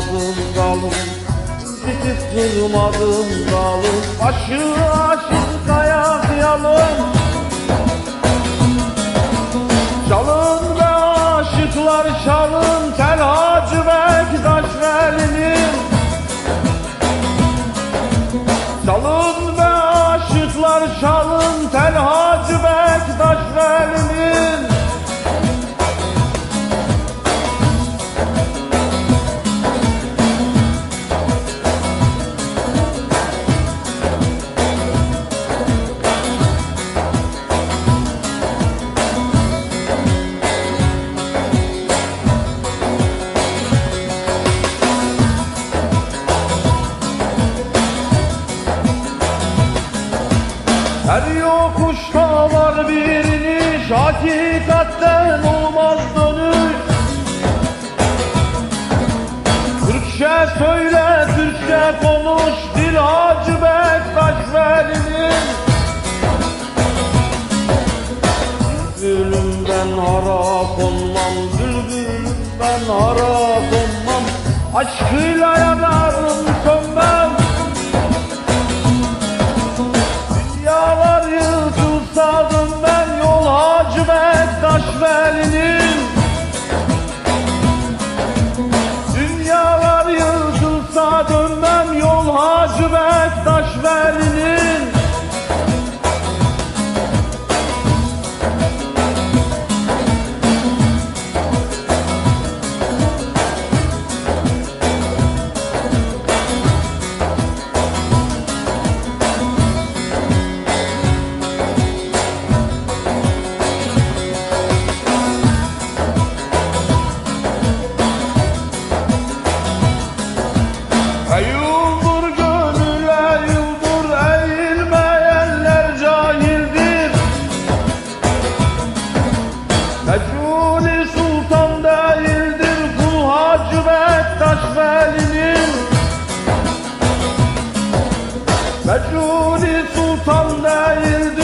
durmadım dalım Gidip durmadım dalım Başı aşık ayaklayalım Çalın ve aşıklar çalın Tel Hacı Bektaş Veli'nin Çalın ve aşıklar çalın Tel Hacı Bektaş Veli'nin Her yokuşta var bir iniş Hakikatten olmaz dönüş. Türkçe söyle, Türkçe konuş Dil Hacı Bektaş Veli'nin Bülbülüm ben harap olmam Bülbülüm ben harap olmam. Aşkıyla yanarım sönmem Bektaş Veli'nin Dünyalar yıkılsa dönmem yol Hacı Bektaş Veli'nin مجنون السلطان لا يلدو